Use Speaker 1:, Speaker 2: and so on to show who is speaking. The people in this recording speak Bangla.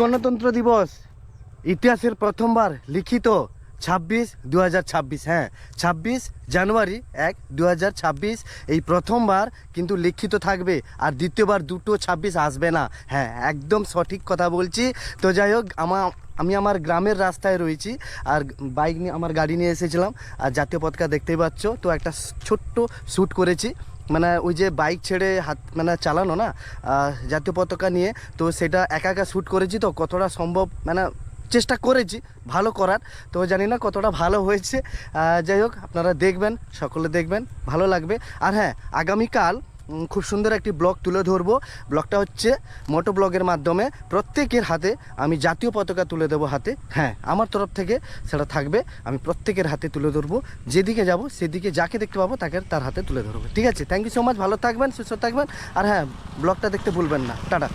Speaker 1: গণতন্ত্র দিবস। ইতিহাসের প্রথমবার লিখিত ছাব্বিশ দু ছাব্বিশ হ্যাঁ ছাব্বিশ জানুয়ারি এক দু ছাব্বিশ, এই প্রথমবার কিন্তু লিখিত থাকবে আর দ্বিতীয়বার দুটো ছাব্বিশ আসবে না। হ্যাঁ একদম সঠিক কথা বলছি। তো যাই হোক আমার আমি আমার গ্রামের রাস্তায় রয়েছি আর বাইক নিয়ে, আমার গাড়ি নিয়ে এসেছিলাম। আর জাতীয় পতাকা দেখতেই পাচ্ছ, তো একটা ছোট্ট শ্যুট করেছি। মানে ওই যে বাইক ছেড়ে হাত মানে চালানো না জাতীয় পতাকা নিয়ে, তো সেটা একা একা শ্যুট করেছি তো কতটা সম্ভব মানে চেষ্টা করেছি, ভালো করার, তো জানি না কতটা ভালো হয়েছে। যাই হোক, আপনারা দেখবেন, সকলে দেখবেন, ভালো লাগবে। আর হ্যাঁ আগামীকাল খুব সুন্দর একটি ব্লগ তুলে ধরবো। ব্লগটা হচ্ছে মোটো ব্লগের মাধ্যমে প্রত্যেকের হাতে আমি জাতীয় পতাকা তুলে দেবো হাতে। হ্যাঁ আমার তরফ থেকে সেটা থাকবে। আমি প্রত্যেকের হাতে তুলে ধরবো। যেদিকে যাব সেদিকে যাকে দেখতে পাবো তাকে তার হাতে তুলে ধরবো। ঠিক আছে? থ্যাংক ইউ সো মাচ ভালো থাকবেন, সুস্থ থাকবেন। আর হ্যাঁ ব্লগটা দেখতে ভুলবেন না। টাটা।